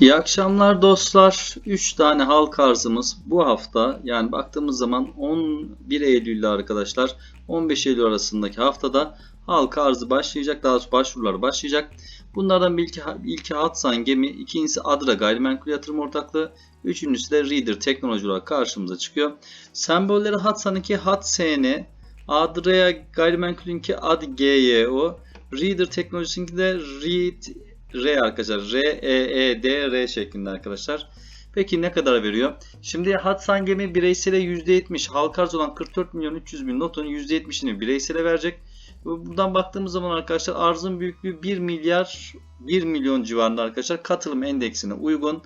İyi akşamlar dostlar. 3 tane halk arzımız bu hafta yani baktığımız zaman 11 Eylül ile arkadaşlar 15 Eylül arasındaki haftada halk arzı başlayacak. Daha doğrusu başvurular başlayacak. Bunlardan ilki, ilki Hatsan Gemi, ikincisi Adra Gayrimenkul Yatırım Ortaklığı, üçüncüsü de Reader Teknoloji olarak karşımıza çıkıyor. Sembolleri Hatsan'ınki HATSN, Adra'ya Gayrimenkul'ünki ADGYO, Reader Teknolojisi'ninki de Read R arkadaşlar. R, E, E, D, R şeklinde arkadaşlar. Peki ne kadar veriyor? Şimdi Hatsan Gemi bireysele %70, halka arz olan 44 milyon 300 bin notun %70'ini bireysele verecek. Buradan baktığımız zaman arkadaşlar arzın büyüklüğü 1 milyar 1 milyon civarında arkadaşlar katılım endeksine uygun.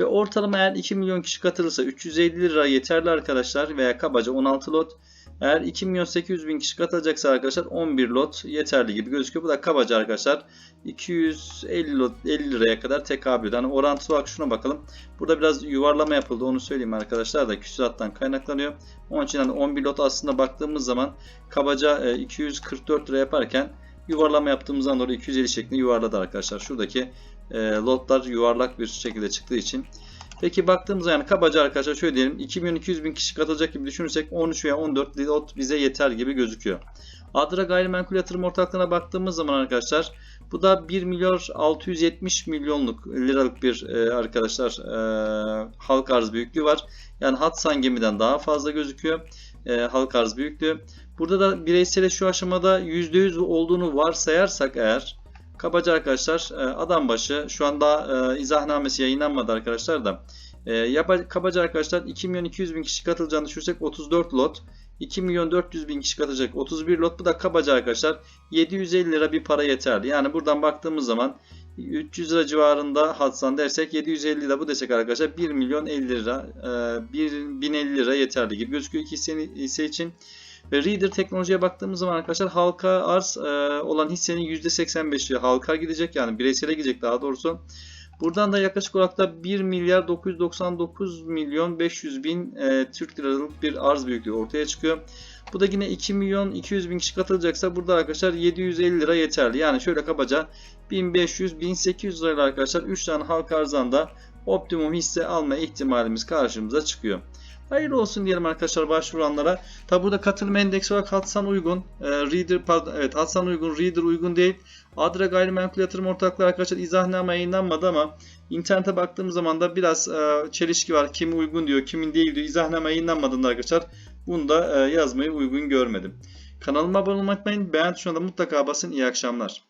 Ve ortalama eğer 2 milyon kişi katılırsa 350 lira yeterli arkadaşlar veya kabaca 16 lot. Eğer 2 milyon 800 bin kişi katılacaksa arkadaşlar 11 lot yeterli gibi gözüküyor. Bu da kabaca arkadaşlar 250 lot 50 liraya kadar tekabül ediyor. Hani orantılı olarak şuna bakalım. Burada biraz yuvarlama yapıldı onu söyleyeyim arkadaşlar da küsurattan kaynaklanıyor. Onun için hani 11 lot aslında baktığımız zaman kabaca e, 244 lira yaparken yuvarlama yaptığımızdan dolayı 250 şeklinde yuvarladı arkadaşlar. Şuradaki e, lotlar yuvarlak bir şekilde çıktığı için. Peki baktığımızda yani kabaca arkadaşlar şöyle diyelim 2200 bin kişi katılacak gibi düşünürsek 13 veya 14 lot bize yeter gibi gözüküyor. Adra Gayrimenkul Yatırım Ortaklığı'na baktığımız zaman arkadaşlar bu da 1 milyar 670 milyonluk liralık bir e, arkadaşlar e, halk arz büyüklüğü var. Yani Hatsan gemiden daha fazla gözüküyor e, halk arz büyüklüğü. Burada da bireysel şu aşamada %100 olduğunu varsayarsak eğer Kabaca arkadaşlar e, adam başı şu anda e, izahnamesi yayınlanmadı arkadaşlar da e, kabaca arkadaşlar 2 milyon 200 bin kişi katılacağını düşünürsek 34 lot 2 milyon 400 bin kişi katılacak 31 lot bu da kabaca arkadaşlar 750 lira bir para yeterli. Yani buradan baktığımız zaman 300 lira civarında hatsan dersek 750 lira bu desek arkadaşlar 1 milyon 50 lira 1050 lira yeterli gibi gözüküyor iki hisse için. Reader teknolojiye baktığımız zaman arkadaşlar halka arz e, olan hissenin %85'i halka gidecek yani bireysele gidecek daha doğrusu. Buradan da yaklaşık olarak da 1 milyar 999 milyon 500 bin e, Türk liralık bir arz büyüklüğü ortaya çıkıyor. Bu da yine 2 milyon 200 bin kişi katılacaksa burada arkadaşlar 750 lira yeterli. Yani şöyle kabaca 1500-1800 lirayla arkadaşlar 3 tane halka arzanda optimum hisse alma ihtimalimiz karşımıza çıkıyor. Hayırlı olsun diyelim arkadaşlar başvuranlara. Tabi burada katılım endeksi olarak Hatsan uygun. E, Reader pardon, evet Hatsan uygun, Reader uygun değil. Adra Gayrimenkul Yatırım Ortaklığı arkadaşlar izahname yayınlanmadı ama internete baktığımız zaman da biraz e, çelişki var. Kimi uygun diyor, kimin değil diyor. İzahname yayınlanmadığında arkadaşlar bunu da e, yazmayı uygun görmedim. Kanalıma abone olmayı unutmayın. Beğen tuşuna da mutlaka basın. İyi akşamlar.